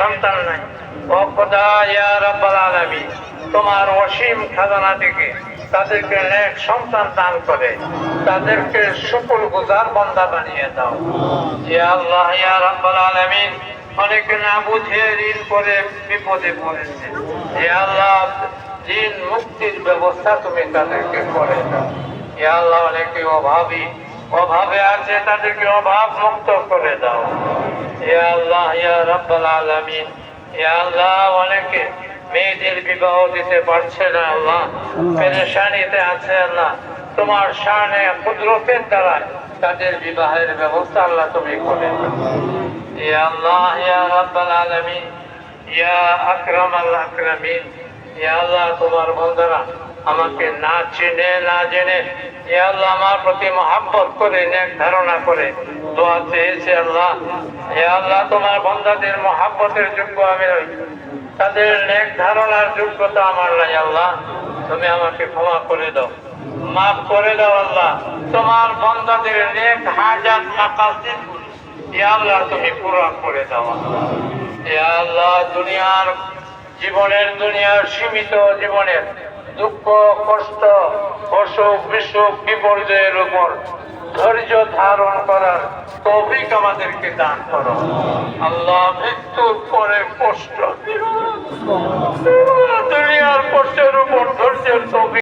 সন্তান নাই। ও খোদা তোমার অসীম খাজানা থেকে তাদেরকে নেক সন্তান দান করে, তাদেরকে শুকুর গুজার বন্দা বানিয়ে দাও। ইয়া আল্লাহ, ইয়া রাব্বাল আলামিন, অনেকে না বুঝে ঋণ করে বিপদে পড়েছে। ইয়া আল্লাহ, ঋণ মুক্তির ব্যবস্থা তুমি তাদেরকে করে দাও। ইয়া আল্লাহ, অনেকে অভাবী, অভাবে আছে, তাদেরকে অভাব মুক্ত করে দাও। ইয়া আল্লাহ ইয়া রাব্বাল আলামিন। ইয়া আল্লাহ অনেকে মেয়েদের বিবাহ দিতে পারছে না আল্লাহ। পেরেশানিতে আছে আল্লাহ। তোমার শানে কুদরতের দ্বারা তাদের বিবাহের ব্যবস্থা আল্লাহ তুমি করে ইয়া আল্লাহ ইয়া রাব্বাল আলামিন। ইয়া আকরামিন। ইয়া আল্লাহ তোমার বন্ধুরা আমাকে না চিনে না জেনে ইয়া আল্লাহ আমার প্রতি মহাব্বত করে নেক ধারণা করে দোয়া চেয়েছে আল্লাহ। ইয়া আল্লাহ, তোমার বন্ধাদের মহাব্বতের যোগ্য আমি নই। তাদের নেক ধারণার যোগ্যতা আমার নাই আল্লাহ। তুমি আমাকে ক্ষমা করে দাও। মাফ করে দাও আল্লাহ। তোমার বন্ধাদের নেক হাজার মাকাসিদ ইয়া আল্লাহ, তুমি পুরা করে দাও। ইয়া আল্লাহ, দুনিয়ার জীবনের দুনিয়ার সীমিত জীবনের দুঃখ, কষ্ট, অসুখ, বিসুখ, বিপর্যয়ের উপর ধৈর্য ধারণ করার তৌফিক আমাদেরকে দান করো। আল্লাহ মৃত্যুর পরে কষ্ট। দুনিয়ার কষ্টের উপর ধৈর্যের তৌফিক